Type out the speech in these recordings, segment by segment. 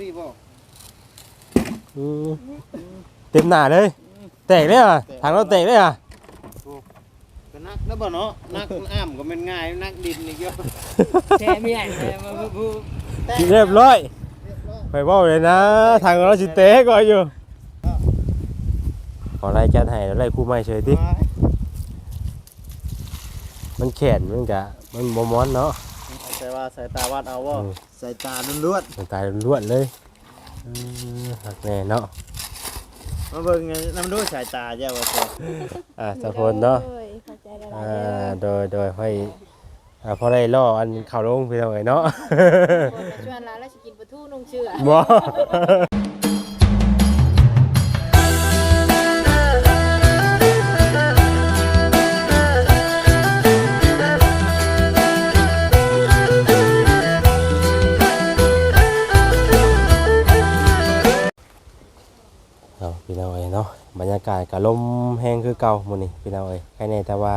นี่บ่อืมเต็มหน้าเลยแตกเลยอะทางเราแตกเลยอะก็นักนะบ่เนาะนักอ้ามก็แม่นง่ายนักดินอีกเยอะแช่ไม่ใหญ่เลยมาบูเรียบร้อยไปเว่าเลยนะทางเราสิเตะก่อนอยู่ขอไล่จัดให้แล้วไล่คู่ไม้เฉยติมันแขนมันกะมันบ่ม้อนเนาะ แต่ว่าสายตาวัดเอาบ่อืมสายตาล้วนมันตายล้วนเลยอืมหักแน่เนาะๆมาเบิ่งไงนำดูสายตาแย่ว่าพออ่าสะพลเนาะโอ้ยเข้าใจแล้วอ่าโดยโดยให้อ่าพอได้ล่ออันเข่าลงไปทำไงเนาะ คนมาชวนร้านแล้วจะกินปลาทูนุ่งเชื่อ บ่ บรรยากาศกะลมแห้งคือเก่ามื้อนี้พี่น้องเอ้ยแค่นี้แต่ว่า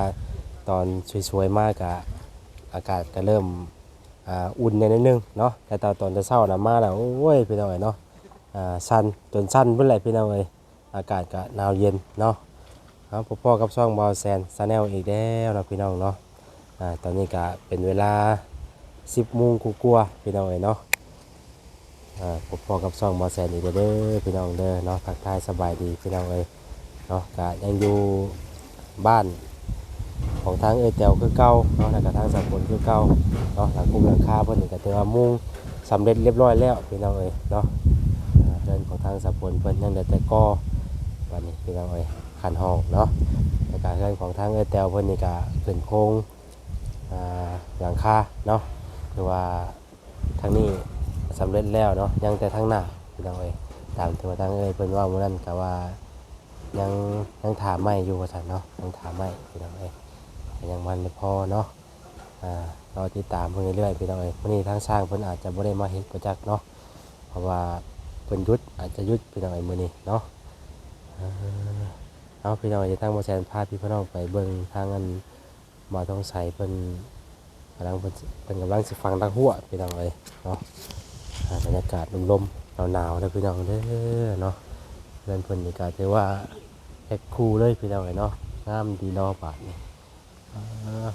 ตอนสวยๆมากกะอากาศก็เริ่มอ่าอุ่นในนิดนึงเนาะแต่ตอนตอนจะเช้าน่ะมาแล้วโอ้ยพี่น้องเอ้ยเนาะอ่าสั่นจนสั่นเพิ่นแหละพี่น้องเอ้ยอากาศก็หนาวเย็นเนาะเอาพ่อกับช่องบอลแซนซาแนลอีกแล้วนะพี่น้องเนาะอ่าตอนนี้ก็เป็นเวลา 10โมงกว่าๆพี่น้องเอ้ยเนาะ อ่าพบกับซ่องมอแสนอีกเด้อพี่น้องเด้อเนาะทักทายสบายดีพี่น้องเอ้ยเนาะก็ยังอยู่บ้านของทางเอยแตวคือเก่าเนาะแล้วก็ทางสากลคือเก่าเนาะหลังกุมหลังคาเพิ่นนี่ก็ถือว่ามุ่งสำเร็จเรียบร้อยแล้วพี่น้องเอ้ยเนาะเดินของทางสากลเพิ่นยังได้แต่ก่อวันนี้พี่น้องเอ้ยขันห้องเนาะแล้วก็เรื่องของทางเอยแตวเพิ่นนี่ก็ขึ้นโครงหลังคาเนาะคือว่าทางนี้ สำเร็จแล้วเนาะยังแต่ทางหน้าพี่น้องเอ้ยตามที่ว่าทางเอ้ยเพิ่นว่ามื้อนั้นก็ว่ายังยังถามไม่อยู่ว่าซั่นเนาะยังถามไม่พี่น้องเอ้ยยังมันไม่พอเนาะอ่ารอติดตามเพิ่นเรื่อยๆพี่น้องเอ้ยมื้อนี้ทางสร้างเพิ่นอาจจะบ่ได้มาเฮ็ดประจักษ์เนาะเพราะว่าเพิ่นหยุดอาจจะหยุดพี่น้องเอ้ยมื้อนี้เนาะอ่าเอาพี่น้องเอ้ยทางบ่แซนพาพี่พี่น้องไปเบิ่งทางอันบ่าต้องใส่เพิ่นกำลังเพิ่นสิเพิ่นกำลังสิฟังทางหัวพี่น้องเอ้ยเนาะ บรรยากาศลมๆหนาวๆเลยพี่น้องเด้อเนาะเรือนเพิ่นนี่ก็ถือว่าแพ็คคู่เลยพี่น้องเอ้เนาะงามดีรอบาทนี่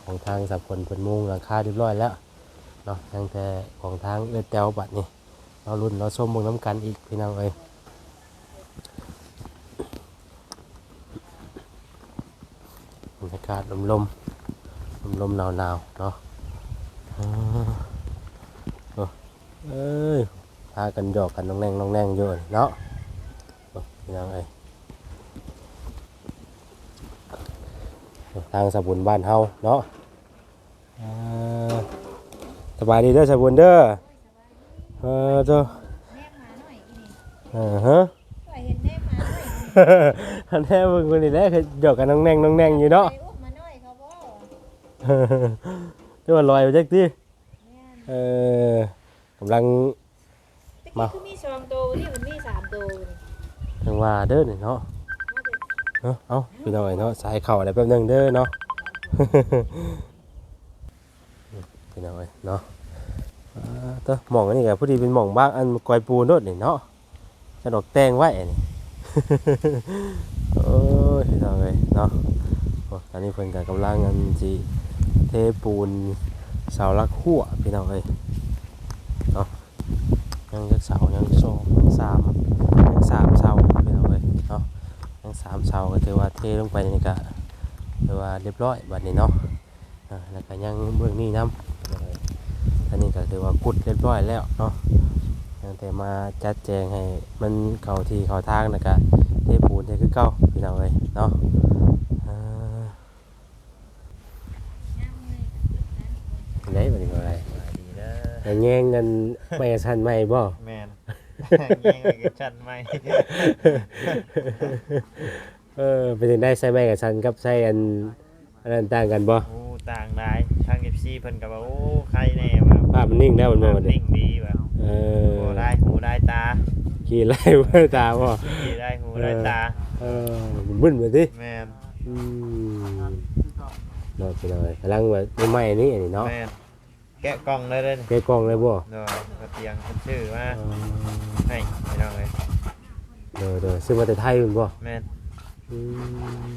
ของทางสับคนเพิ่นมุงหลังคาเรียบร้อยแล้วเนาะทั้งแต่ของทางเอื้อแต้วบัดนี่เรารุ่นเราส้มเบิ่งน้ำกันอีกพี่น้องเอ้ยบรรยากาศลมๆลมๆหนาวๆเนาะอ่า เอ้ ยพากันหยอกกันน้องแนงน้องแนงอยู่นี่เนาะโอ้พี่น้องเอ้ยทางสบุนบ้านเฮาเนาะอ่าสบายดีเด้อสบุนเด้อเออเจ้าแนบมาหน่อยอีนี่เออฮะปล่อยเห็นแนบมาหน่อยอันแท้เบิ่งคนนี้แหละคือหยอกกันน้องแนงน้องแนงอยู่เนาะไปอุ้มมาหน่อยเขาบ่เจ้าว่าลอยไปจักทีแม่นเออกำลังตะมากี้คือมีสองตัวนี่มันมีสามตัวนี่จังว่าเด้อนี่เนาะเอ้าเอ้าพี่น้องเอ้ยเนาะสายเข่าอะไรแป๊บหนึงเด้อเนาะ พี่น้องเอ้ยเนาะอ่าเต้อหมองอันนี้ก็พอดีเป็นหมองบ้างอันกอยปูนโนดนี่เนาะจะดอกแตงไว้อันนี้โอ้ยพี่น้องเอ้ยเนาะโอ้ตอนนี้เพิ่นก็กำลังอันสิเทปูนเสาลักหัวพี่น้องเอ้ย เนาะยังจักเสายังสองยังสามยังสามเสาพี่น้องเอ้ยเนาะทั้งสามเสาก็ถือว่าเทลงไปนี่ก็ถือว่าเรียบร้อยบัดนี้เนาะอ่าแล้วก็ยังเบื้องนี้น้ำอันนี้ก็ถือว่ากุดเรียบร้อยแล้วเนาะตั้งแต่มาจัดแจงให้มันเข้าที่เข้าทางนะก็เทปูนเทคือเก่าพี่น้องเอ้ยเนาะอ่าไหนบัดนี้ก็อะไรดีนะ แต่แย่งกันไม่ทันไม่บ่แม่นแย่งไปกับฉันไหมเออเป็นจังได้ใส่ไม้กับฉันกับใส่อันอันนั้นต่างกันบ่โอ้ต่างได้ทาง FC เพิ่นก็ว่าโอ้ใครแน่ว่าภาพมันนิ่งแล้วมันบ่บัดนี้นิ่งดีว่าเออโอ้ได้หูได้ตาขี่ไล่เพื่อตาบ่ดีได้หูได้ตาเออมึนไปดิแม่นอืมเนาะพี่น้อยกำลังว่าไม่ไหม้นี่อันนี้เนาะแม่น แกะกล่องเลยเด้อแกะกล้องเลยบ่เนาะกระเตียงเพิ่นชื่อว่าเออเดี๋ยวซื้อมาแต่ไทยคุณบ่แม่นอืม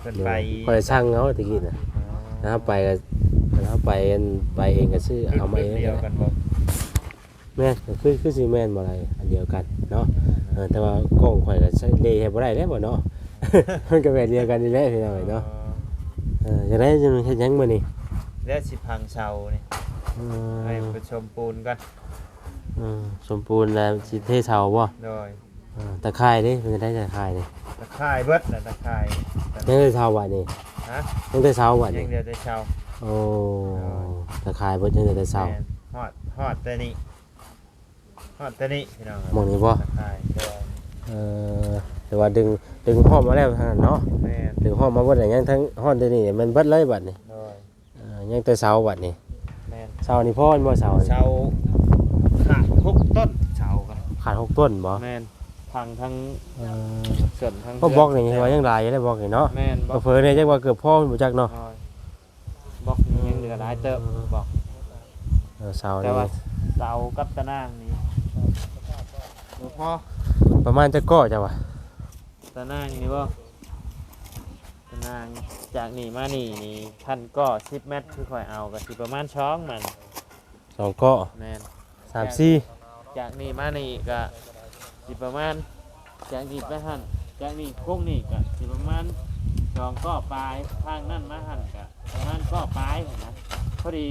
เพิ่นเดี๋ยวไปคอยช่างเขาตะกี้น่ะนะครับไปก็นะครับไปอันไปเองก็ซื้อเอามาเองเดียวกันบ่แม่นก็คือคือสิแม่นบ่อะไรอันเดียวกันเนาะเออแต่ว่ากล้องข่อยก็ใช้เลให้บ่ได้แล้วบ่เนาะมันก็แบบเดียวกันนี่แหละพี่น้องเอ้ยเนาะเออจะได้จะเฮ็ดหยังมื้อนี้ แล้วสิพังเสานี่เอให้อไปชมปูนกันเออสมบูรณ์แล้วสิเทเสาบ่โดยเออตะไคร้เด้มันจะได้ตะไคร้นี่ตะไคร่เบิดน่ะตะไคร่ยังได้เสาวัดนี่ฮะยังได้เสาวัดยันี่งเดียวได้เช่าโอ้ตะไคร้เบิดยังได้แต่เสาแม่นฮอดฮอดแต่นี่ฮอดแต่นี่พี่น้องครับมองนี่บ่ตะไคร่โดยเออแต่ว่าดึงดึงห้อมมาแล้วทางนั้นเนาะ แม่นดึงห้อมมาเบิดได้ยังทั้งห้อนตัวนี้มันเบิดเลยบัดนี่โด ยเออยังแต่เสาบัดนี่แม่นเสานี่พ่อมันบ่เสานี่เช่าขาดทุกต้นเช่ากันขาดหกต้นบ่แม่นพังทั้งเออเกินทั้งก็บอกนี่ว่ายังหลายอยู่ได้บอกนี่เนาะแม่นบก็อกเพิ่นเนี่ยจักว่าเกือบพ่อมันบ่จักเนาะน้อยบอกนี่ยังเหลือหลายเติบบอกเออเสาแต่นี่ว่าเสากับตะนางนี่บ่พอประมาณจักก้อจ้ะวะตะนางนี่บ่ตะ นางจากนี่มานี่นี่ท่านก็10เมตรคือค่อยเอาก็สิประมาณช่องมันสองก้อแม่นสามสี่จากนี่มานี่ก็สิประมาณจากนี่ไปหั่นจากนี่โค้งนี่ก็สิประมาณสองก็ปลายทางนั่นมาหั่นก็ประมาณก็ปลายหั่นนะพอดี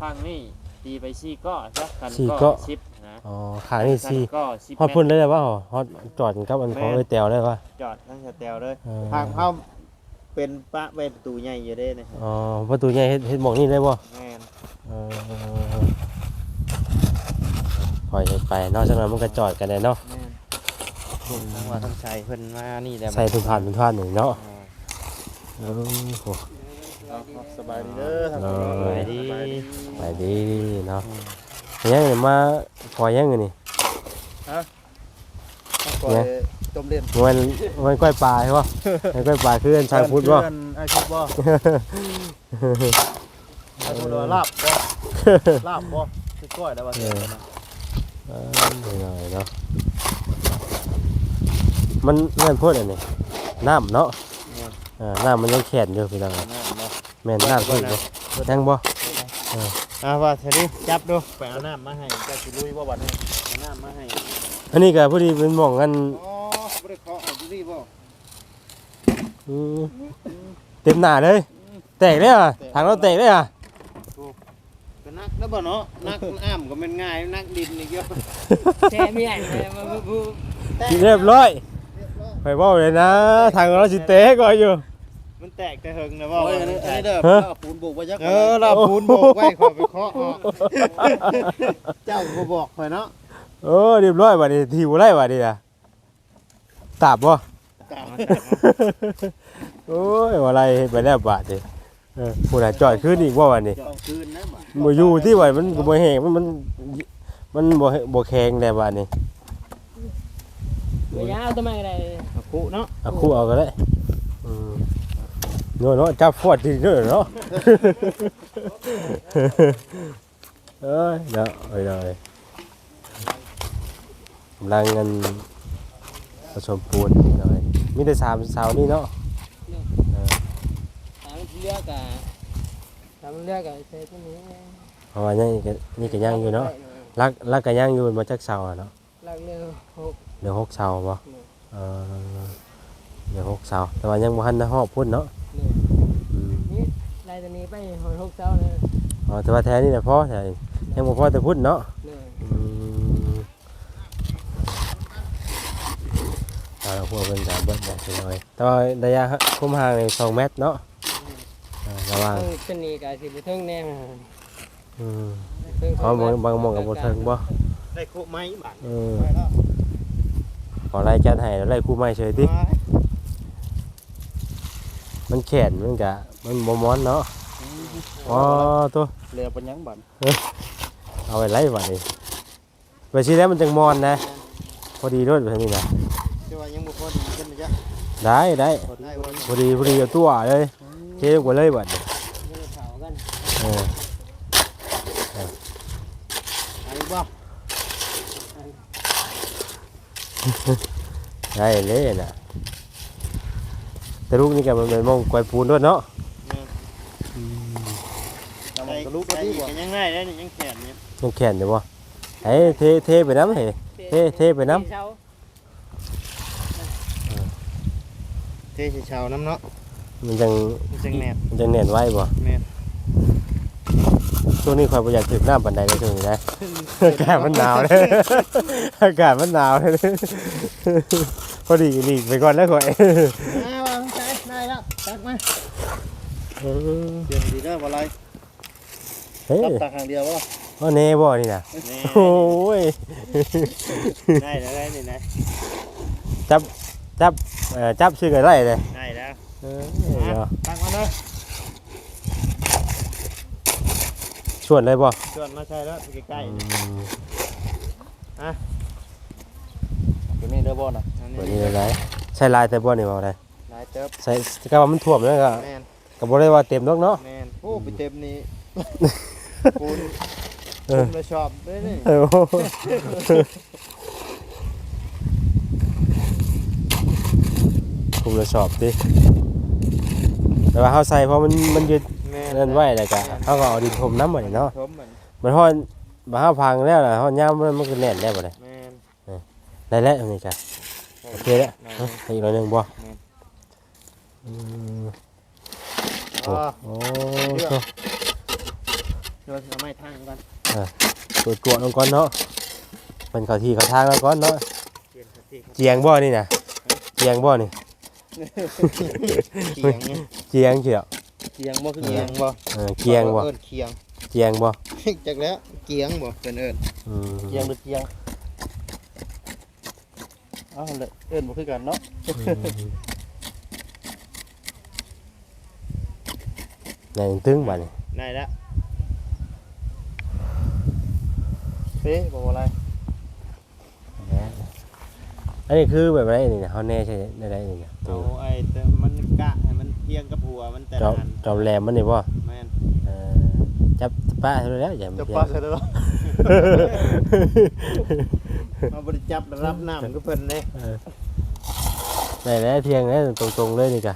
ทางนี่ตีไปสี่ก็สักกันก็สิบนะอ๋อขานี่สี่กันก็สิบฮอดเมพุ่นตรได้เลยว่าฮอดจอดกับอันของเอ้ยแตวได้ป่ะจอดทั้งสแตลเลยเออทางเข้า เป็นปะเป็นประตูใหญ่อยู่เด้นะครับอ๋อประตูใหญ่เฮ็ดเฮ็ดหมองนี่ได้บ่แม่นเออปล่อยให้ไปเนอกจากนั้นมันก็จอดกันได้เนาะแม่นผมทั้งว่าทั้งใจเพิ่นมานี่แหละใส่ทุกผ่านทุกผ่านนี่เนาะอ่าโอ้โหสบายดีเด้อทางเออสบายดี ไปดีเนาะยังไงมาปล่อยยังไงนี่ปล่อย ต้มเล่นมันมันก้อยปลาใช่ป่ะมันก้อยปลาคืออันชางพุทธป่ะเพื่อนอาชีพบ่อาชีพว่าลาบบ่ลาบบ่คือก้อยแล้วว่าเสียนะเออหน่อยเนาะมันแม่นพูดอันนี้น้ำเนาะเออน้ำมันยังแข็งอยู่พี่น้องน้ำบ่แม่นน้ำพูดบ่ยังบ่อ่าว่าเธอดิจับดูไปเอาน้ำมาให้เจ้าสิลุยบ่บัดนี้เอาน้ำมาให้อันนี้ก็พอดีเป็นหม่องกันอ๋อบ่ ได้เคาะเอาอยู่นี่บ่อืมเต็มหน้าเลย แตกเลยอะทางเราแตกเลยอะก็นักนะบ่เนาะนักอ้ามก็แม่นง่ายนักดินอีกเยอะแช่เมียนเลยมาบูบูเรียบร้อยไปเว่าเลยนะทางเราสิเตะก่อนอยู่ มันแตกแต่เฮิงนะบ่โอ้ยอันนี้อันนี้เด้อฮะเอาปูนโบกไว้ยักษ์เออเราปูนโบกไว้ขอไปเคาะออกเจ้าก็บอกข่อยเนาะโอ้เรียบร้อยบัดนี้ทีบ่ได้บัดนี้อะ ตาบบ่ตามโอ้ยว่าไรเฮ็ดไปแล้วบาดนี้เออผู้ใดจอดขึ้นอีกว่าวันนี้เอาคืนนะบ่บ่อยู่ที่ว่ามันก็บ่แห้งมันมันมันบ่บ่แข็งแล้วบาดนี้ไม่ยาวทำไมอะไรเอาคุเนาะเอาคู่เอาก็ได้อืมเนาะเนาะจับฟอดทีเด้อเนาะ เอ้ยเนาะเอ้ยเนาะเอ้ยกำลังเงิน ผสมปูนหน่อยมีแต่สามเสานี่เนาะเออถามเลือกอะถามเลือกอะใช้ตัวนี้เพราะว่านี่ก็นี่ก็ยังอยู่เนาะรักรักก็ยังอยู่มาจากเสาอะเนาะลักเร็วหกเดี๋ยวหกเสาบ่เออเดี๋ยวหกเสาแต่ว่ายังบ่ทันได้ฮอบพุ่นเนาะหนึ่งอืมนี่ลายตัวนี้ไปหอยหกเจ้าเลยอ๋อแต่ว่าแท้นี่แหละพอใช่ยังบ่พอแต่พุ่นเนาะหนึ่งอืม เอาละพวกเป็นสามเบิดแบบน้อยแต่ว่าระยะคุ้มห่างในสองเมตรเนาะอ่าระหว่างต้องตัวนี้กับสิบเทิงแน่อืมเทิงอ๋อบางบางหมองกับบนเทิงบ่ได้คุไหมบาดเออขอไล่จัดให้แล้วไล่คู่ไม้เฉยติมันแขนมันกะมันบ่ม้อนเนาะอ๋อตัวเรือเป็นหยังบัดเอาไว้ไล่บัดนี้ไปสิแล้วมันจังมอนนะ พอดีรถแบบนี้นะ ได้ได้ได้พอดีพอดีเอาตัวเลยเจ๊กว่าเลยบัดเผากันเออไอ้บ่ได้เลยนะแต่ลูกนี่ก็มันเป็นมองกวยปูนด้วยเนาะใส่ลูกที่ยังได้ได้นี่ยังแขนเนี่ยยังแขนอยู่บ่เฮ้ยเทเทไปน้ำเฮ้ยเทเทไปน้ำ เช้าเทเช้าน้ำเนาะมันจังจังแหนบมันจังแน่นไว้บ่แม่นช่วงนี้คอยบ่อยากถึงน้ำปันใดเลยช่วงนี้นะ อากาศมันหนาวเลยอากาศมันหนาวเลยพอดีหลีกไปก่อนแล้วข่อยมาวางใจได้แล้วตักมาเปลี่ยนดีเด้อบ่ไรเฮ้ยตับตักทางเดียวบ่ว่าแน่บ่นี่นะแน่โอ้ยได้แล้วได้นี่นะจับ จับเอ่อจับชื่อกันไรเลยได้แล้วเออเนาะตักมาเด้อชวนเลยบ่ชวนมาใช่แล้วใกล้อืๆนี่มตัวนี้เด้อบ่น่ะอันวันนี้นี้เลยใช่ลายแต่บ่นี่บ่ได้หลายเติบใส่ก็ว่ามันท่วมแล้วก็แม่นก็บ่ได้ว่าเต็มดอกเนาะแม่นโอ้ไปเต็มนี่ปูนเอคุอณมาชอบด้วยนี่เออ คุมละสอบดิแต่ว่าเฮาใส่เพราะมันมันยึดแม่นั่นไว้แล้วก็เฮาก็เอาดินถมน้ำไว้เนาะชมเหมือนมันฮ้อนบ่เฮาพังแล้วล่ะเฮายามมันมันก็แน่นแล้วบ่ได้แม่นได้แล้วอันนี่จ้ะโอเคแล้วหน่อยเอ้าอีกหน่อยหนึงบ่แม่นอืมอ๋อโอ้เลือกโหเดี๋ยวเอาไม้ทางก่อนตรวจกวดลงก่อนเนาะเป็นเข้าที่เข้าทางแล้วก่อนเนาะเปลี่ยนสติครับเจียงบ่นี่น่ะเจียงบ่นี่ เคียงเนี่ยเจียงเกี่ยวเคียงบ่คือเคียงบ่เออเกียงบ่เอิ้นเคียงเจียงบ่จักแล้วเคียงบ่เป็นเอิ้นอืมเคียงหรือเคียงอ้าวเลยเอิ้นบ่คือกันเนาะในตึงบ่นี่ได้แล้วเป๊ะบ่อะไร อันนี้คือแบบไรนี่นะเฮาแน่ใช่ได้ได้นี่นะเอาไอ้แต่มันกะให้มันเพียงกับหัวมันแต่จอละมอันจอมแหลมมันนี่บ่แม่นเออจับป้าเท่าแล้วอย่ามาจะเพียปาง ใส่แล้วมาบริจับรับน้ำก็เพิ่นเด้เออได้แล้วเพียงแล้วตรงๆเลยนี่กะ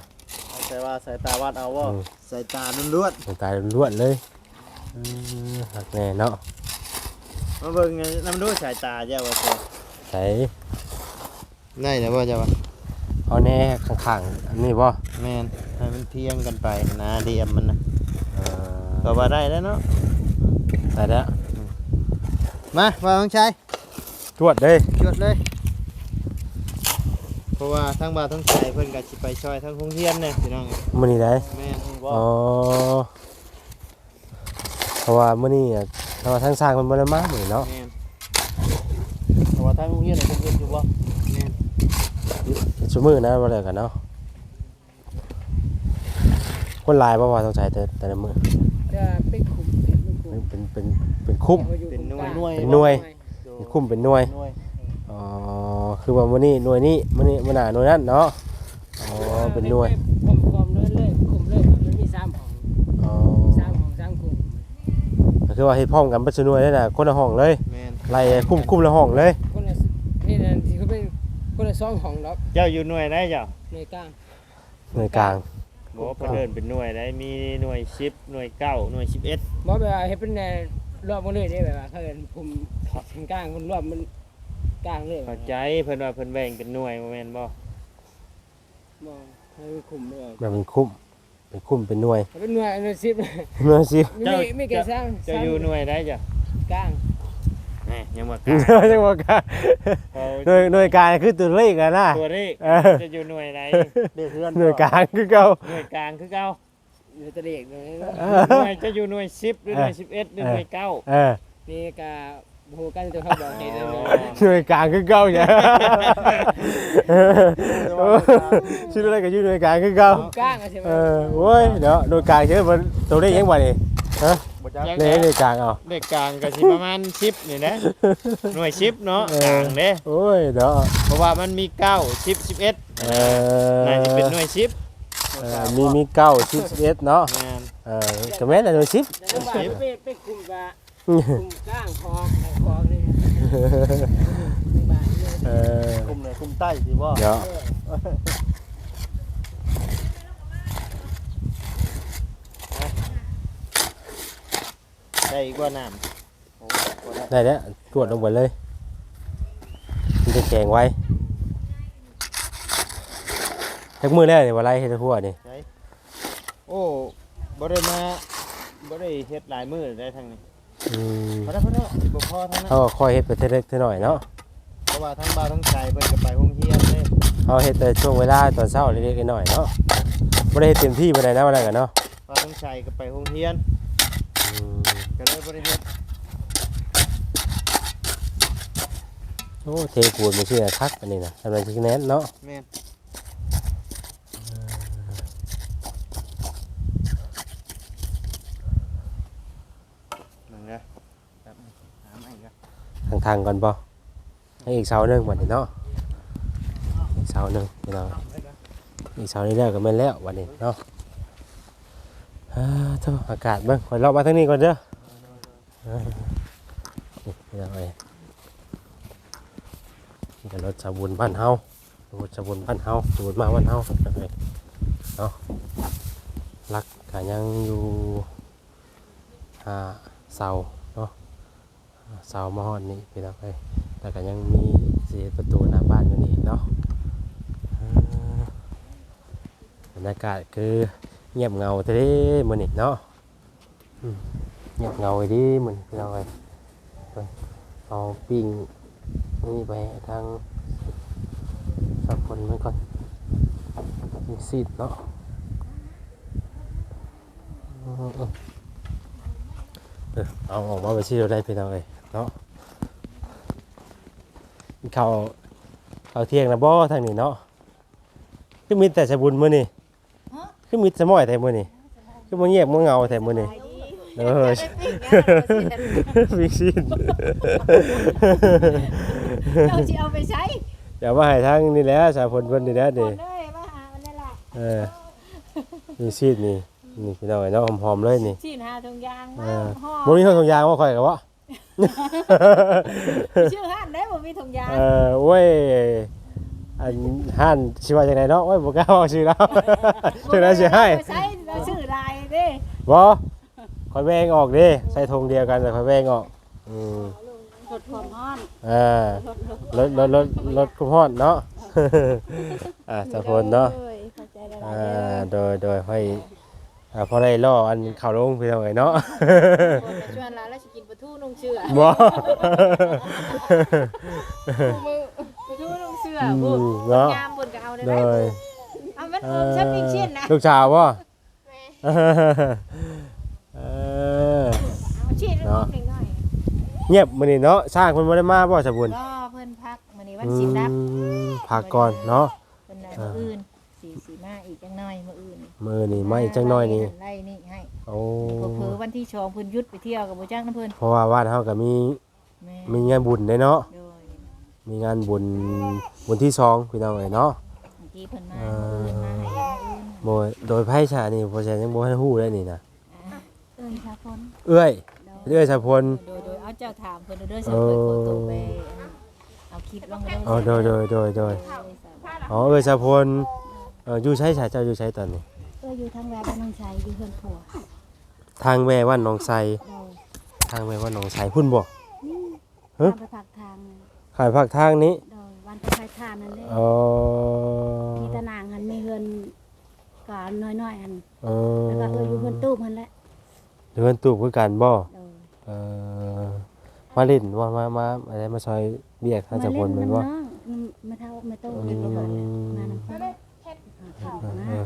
แต่ว่าสายตาวาดเอาว่าอืม สายตาล้วนตายล้วนเลยอืมหักแน่เนาะๆมาเบิ่งไงน้ำดูสายตาเจ้าว่าตัวใส่ ได้นะว่าเจ้าว่าเอาแน่ข้างๆอันนี้บ่แม่นให้มันเทียงกันไปนะเดียมมันนะเออก็ว่าได้แล้วเนาะใส่แล้วมาว่าต้องใช้ตรวจเลยหยุดเลย เพราะว่าทั้งบ่าวทั้งชายเพิ่นก็สิไปช่วยทั้งโรงเรียนเนี่ยพี่น้องมื้อนี้ได้แม่นบ่อ๋อเพราะว่ามื้อนี้อะเพราะว่าทางสร้างมันบ่ได้มามื้อนี้เนาะแม่นเพราะว่าทั้งโรงเรียนเนี่ยเพิ่นเฮ็ดอยู่บ่แม่น ชั่วมือนะบ่ได้กันเนาะคนหลายบ่ว่าต้องใช้แต่แต่ละมื้อจะเป็นขุมเป็นขุมเป็นเป็นเป็นคุ้ม เป็นหน่วยหน่วย เป็นหน่วยเป็นคุ้มเป็นหน่วยหน่วยอ๋อคือว่ามื้อนี้หน่วยนี้มื้อนี้มื้อหน้าหน่วยนั้นเนาะอ๋อเป็นหน่วยผมกลมเลยเลยขุมเลยมันมีสามห้องอ๋อสามห้องสามขุมก็คือว่าเฮ็ดพร้อมกันเบิดซุหน่วยเลยน่ะคนละห้องเลยแม่นไล่คุ้มคุ้มละห้องเลย คนละนี่นั่นที่เขาเป็น คนละสองห้องดอกเจ้าอยู่หน่วยได้เจ้าในกลางหน่วยกลางบอกว่าเพิ่นเดินเป็นหน่วยได้มีหน่วย10หน่วยเก้าหน่วย11บ่แบบว่าเฮ็ดเป็นแนวรอบมาเลยได้แบบว่าเขาเอิ้นผมถึงกลางคนรอบมันกลางเลยเข้าใจเพิ่นว่าเพิ่นแบ่งเป็นหน่วยบ่แม่นบ่บ่ให้มันขุมเลยแบบเป็นคุ้มเป็นคุ้มเป็นหน่วยเป็นหน่วยหน่วยสิบหน่วยสิมีมีแค่สามเจ้าอยู่หน่วยได้จ้ะกลาง แหมยังบ่กจัล้างหวะกลางเขาหน่วยหน่วยกลางคือตัวเลขอะนะ ตัวนี้เออ จะอยู่หน่วยใดเดือดเพื่อนหน่วยกลางคือเก่า หน่วยกลางคือเก่าหน่วยตะเลกเลยเอหอน่วยจะอยู่หน่วย10หรือหน่วย11หรือหน่วยเก้าเออนี่ก็โหกันตัวเขาบอกเห็นเลยหน่วยกลางคือเก่าเนี่ยชื่ออะไรกับชื่อหน่วยกลางคือเก่ากลางอะใช่ไหมเออโว้ยเนาะหน่วยกลางชื่อมันตัวเลขยังบ่นี่ ฮะยังเลขหน่วยกลางเอาเด็กกลางก็สิประมาณ10นี่นะหน่วย10เนาะเออกลางเด้โอ้ยเนาะเพราะว่ามันมี9 10 11เออน่าจะเป็นหน่วย10เออมีมีเก้าสิบสิบเอ็ดเนาะแม่นเออก็แม่นแต่หน่วยสิบแล้วว่าไปไปกลุ่มว่ากลุ่มกลางคองคองนี่บ้านเนี่ยเออคุมเลยคุมมใต้สิบ่เดี๋ยว ได้อีกว่าน้ำโอ้บ่ได้ได้แล้วตรวจลงไปเลย มันจะแข็งไว้ทักมือแล้วนี่ว่าไรเฮ็ดทั่วนี่โอ้บ่ได้มาบ่ได้เฮ็ดหลายมื้อได้ทางนี้อืมพอแล้วพอแล้วบ่พอทางนั้นเขาก็ค่อยเฮ็ดไปเท่าเล็กเท่าน้อยเนาะเพราะว่าทั้งบ่าวทั้งใจเพิ่นก็ไปโรงเรียนเด้เขาเฮ็ดแต่ช่วงเวลาตอนเช้าเล็กๆน้อยๆเนาะบ่ได้เฮ็ดเต็มที่บ่ได้นะว่าได้กันเนาะบ่าวทั้งใจก็ไปโรงเรียนอืม ก็เลยบ่ได้เฮ็ดโอ้เทปูนไม่เชื่อคักอันนี้นะสำหรับชิคแนนเนาะแม่นนั่นไงครับถามอีกอะทางทางๆก่อนบ่ให้อีกเสาหนึงบัดนี้เนาะอีกเสาหนึงพี่น้องอีกเสานี้แล้วก็แม่นแล้วบัดนี้เนาะอ่าเท่าอากาศเบิ่งขอยเลาะมาทางนี้ก่อนเด้ออ่า นี่พี่น้องเอ้ยนี่ก็รถสาบุญบ้านเฮารถสาบุญบ้านเฮาสาบุญมาบ้านเฮาเอ้ยเนาะรักก็ยังอยู่อ่าเสาเนาะเสามาฮอดนี่พี่น้องเอ้ยแล้วก็ยังมีสีประตูหน้าบ้านอยู่นี่เนาะอาบรรยากาศคือเงียบเงาเท่มื้อนี้เนาะ เงียบเงาดีมื้อนี้พี่น้องเอ้ยไปเอาปิ้งนี่ไปให้ทางสักคนไว้ก่อนปิ้งซีดเนาะอืมๆเออเอาออกมาไปที่เราได้พี่น้องเอ้ยเนาะเขาเขาเที่ยงนะบ่ทางนี้เนาะคือมีแต่สะบุญมื้อนี้คือมีสะม้อยแต่มื้อนี้คือบ่เงียบบ่เหงาแต่มื้อนี้ เออมีซีนเราจะเอาไปใช้อย่ามาให้ทางนี่แหละสาพลเพิ่นนี่แหละหมนี่ เลยมาหามันนี่แหละเออมีซีนนี่นี่พี่น้องเอ้ยเนาะหอมๆเลยนี่ชีนหาตรงยางเอมาอห่อบ่มีคนทงยางบ่ค่อยก็บ่ ชื่อห้านได้บ่มีถุงยางเออโอ้ยอันห่านชื่อว่าจังไดเนาะโอ้ยบ่กล้าเอาชื่อแล้วชื่อแล้วสิให้ใช้เราชื่อลายเด้บ่ คอยแวงออกเด้ใส่ธงเดียวกันแต่คอยแวงออกอืมลดความร้อนอ่าลดลดรถรถรถรถคุมฮอดเนาะ อ่าสะพลเนาะอ้ยเข้าใจแล้วอ่าโดยโดยให้อ่าพอได้ล่ออันเข้าลงพี่น้องเอ้ยเนาะคนมาชวนร้านแล้วสิกินปลาทูนุ่งเชื่อบ่มือปลาทูนุ่งเชื่ออืบุมเนาะงามบนก็เอาได้โดได้ยเอามันเพิ่มชับอีกชิ้นนะลูกสาวบ่เออ เอาชิ้นนึงเนาะหน่อยเงียบมื้อนี้เนาะสร้างเพิ่นบ่ได้มาบ่สะบุญๆก็เพิ่นพักมื้อนี้วันศิลป์รับอืมพักก่อนเนาะ เพิ่นได้มื้ออื่นสีสีมาอีกจังน้อยมื้ออื่นมื้อนี้มาอีกจังน้อยนี่ไล่นี่ให้โอ้เผลอๆวันที่ชองเพิ่นหยุดไปเที่ยวกับบ่จ้างน้ำเพิ่นเพราะว่าบ้านเฮาก็มีแม่มีงานบุญได้เนาะ โดยมีงานบุญบุญที่สองพี่น้องเอ้ยเนาะ เมื่อกี้เพิ่นมาเอ่อมื้ออื่นมาให้มื้ออื่นโดยโดยไผชานี่บ่ใช่ยังบ่ให้ฮู้ได้นี่นะอะเอิ้นชาพนเอื้อยโดย เอื้อยชาพลโดยโดยเอาเจ้าถามเพิ่นเด้อเสิเพิ่นโคโตไปอันเอาคลิปลงไปอ๋อโดยโดยโดยโดยอ๋อเอื้อยชาพลเอ่ออยู่ใช้ชาเจ้าอยู่ใช้ตอนนี้ เอออยู่ทางแวบ้านน้องชัยอยู่เพิ่นผัวทางแม่ว่านหนองไซเราทางแม่ว่านหนองไซพุ่นบ่ฮะไปพักทางขายภาคทางนี้โดยวันไปไปทานนั่นเด้อ๋อมีตะนางหันมีเฮือนกาน้อยๆอัน เออแล้วก็เอออยู่เพิ่นตู้มันแหละเดือนตูบคือกันบ่ โดย เออมาเล่นว่ามามาอะไรมาซอยเบียกทางจักรพลแม่นบ่มาเล่นน้องมาเท่ามาตู้เป็นบ่ก่อนเลยมาน้ำเพิ่นเออเออ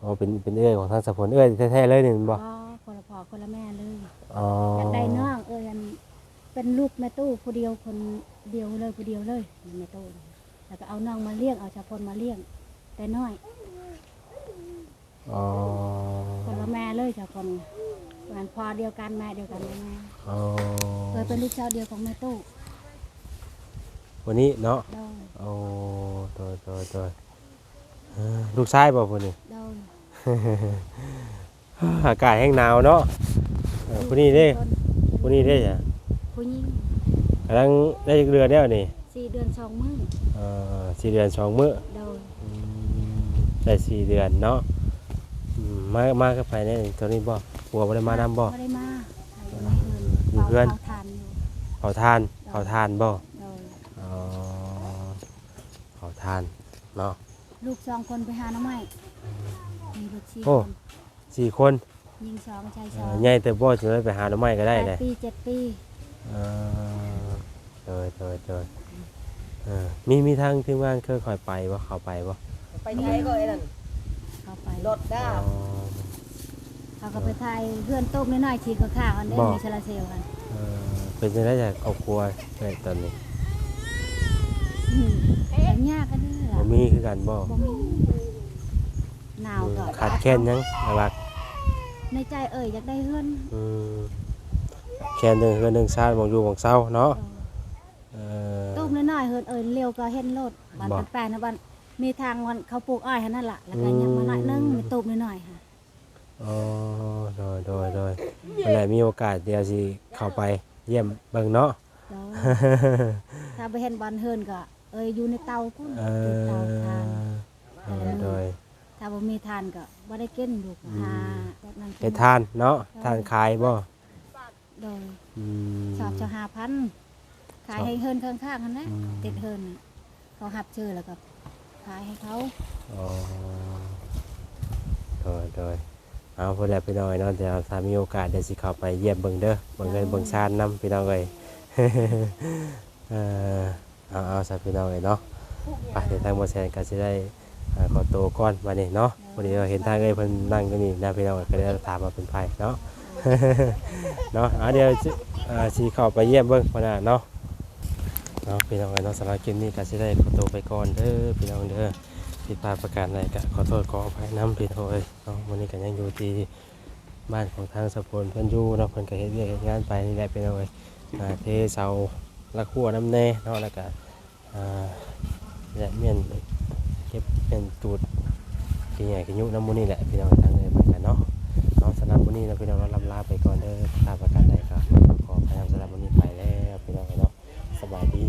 อ๋อเป็นเป็นเอื้อยของทางจักรพลเอื้อยแท้ๆเลยนี่แม่นบ่อ๋อคนละพ่อคนละแม่เลยอ๋ออยากได้น้องเอ้ยอันเป็นลูกแม่ตู้ผู้เดียวคนเดียวเลยผู้เดียวเลยแม่ตู้แล้วก็เอาน้องมาเลี้ยงเอาชาพลมาเลี้ยง แต่น้อย อ๋อคนละแม่เลยชาพล หวานพอเดียวกันแม่เดียวกันแม่อ๋อเคยเป็นลูกชาวเดียวของแม่ตู้วันนี้เนาะโดยโอ้โดยโดยโดยเออลูกชายบ่พุ่นนี่ โดยอากาศแห้งหนาวเนาะเออพุ่นนี้เด้คนพุ่นนี้เด้จ้ะผู้หญิงกำลังได้เรือแล้วนี่สสี่เดือนสองมื้อเอ่อสี่เดือนสองมื้อโดยอืมได้สี่เดือนเนาะอืมมามากับไปในตัวนี้บ่ ปัวบ่ได้มานำบ่ไม่ได้มาใครอยู่ในอยู่เพื่เพื่ออนนเผาทานอยู่เผาทานเผาทานบ่โดยอ๋อเผาทานเนาะ ลูกสองคนไปหาหน้ำไม้มีลูกสี่โอ้ คนสี่คนยิงสองชายเอ่สอองใหญ่แต่บ่จะได้ไปหาหน่อไม้ก็ได้แปเลยดปีเจ็ดปีเออโดยโดยโดยเออมีมีทางทีมงานเคยคอยไปบ่เข้าไปบ่ไปไหนก็ไอ้นั่นเขาไปรถด้าอ๋อ เขาก็ไปถ่ายเพื่อนต้มน้อยๆชีก็ข้าวอันเด้บอก มีชลาเซลกันเออเป็นจังได๋จากครอบครัวในตอนนี้อืมแต่ยากกันนี่แหละบ่มีคือกันบ่บ่มีหนาวก็ขาดแคลนหยังหลักในใจเอ่ยอยากได้เพื่อนๆอืมแค่นหนึงคือหนึงชาติบ่อยู่บ่เศร้าเนาะเออต้มน้อยๆเฮือนเอ่ยเร็วก็เห็นรถบ้านบอก เป็นแปลนะบ้านมีทางวันเขาปลูกอ้อยหั่นนั่นล่ะแล้วก็ยังมาหน่อยนึงมีต้มน้อยๆค่ะ อ๋อโดยโดยโดยเมื่อไหร่มีโอกาสเดี๋ยวสิเข้าไปเยี่ยมเบิ่งเนาะแล้วถ้าไปเห็นบ้านเฮือนก็ เอ่ยอยู่ในเตาพุ่นเออยู่เตาทาน อโดยโดยถ้าบ่มีทานก็บ่ได้กินอยู่ก็หาแบบนั้นกิเฮ็ดทานเนาะทานขายบ่โดยอืม สอบจะหาพันขายให้เฮินข้างๆนั่นแหละอืม ติดเฮินน่ะเขาหับชื่อแล้วก็ขายให้เขา อ๋อโดยโดย เอาพอแล้วพี่น้อยเนาะเดี๋ยวถ้ามีโอกาสเดี๋ยวสิเข้าไปเยี่ยมเบิ่งเด้อเบิ่งเงินเบิ่งซานนํพี่น้องเอ้ยเออเอาเอาซะพี่น้องเอ้ยเนาะไปเดี๋ยวทางบ่แซนก็สิได้ขอตัวก่อนบัดนี้เนาะพอดีเราเห็นทางเอ้ยเพิ่นนั่งอยู่นี่นะพี่น้องก็เลยถามว่าเป็นไผเนาะเนาะเดี๋ยวสิเข้าไปเยี่ยมเบิ่งพุ่นน่ะเนาะเนาะพี่น้องเอ้ยเนาะสำหรับคลิปนี้ก็สิได้ขอตัวไปก่อนเด้อพี่น้องเด้อ ผิดพลาดประการใดก็ขอโทษขออภัยน้ำผิดโอยเนาะวันนี้ก็ยังอยู่ที่บ้านของทางสะพลเพื่อนยูเนาะเพื่อนก็เฮ็ดเวียงานไปนี่แหละเป็นเอาไว้อ่าเทเสาละขั้วน้ำแน่เนาะแล้วก็อ่าและเมียนเก็บเมียนตูดกี่ใหญ่กี่ยุน้ำมูนี่แหละพี่น้องทางเลยไปกันเนาะน้องสำหรับวันนี่เราพี่น้องเราลำลาไปก่อนเด้อทราบประการใดก็ขอพยายามสำหรับวันนี่ไปแล้วพี่น้องเนาะสบายดี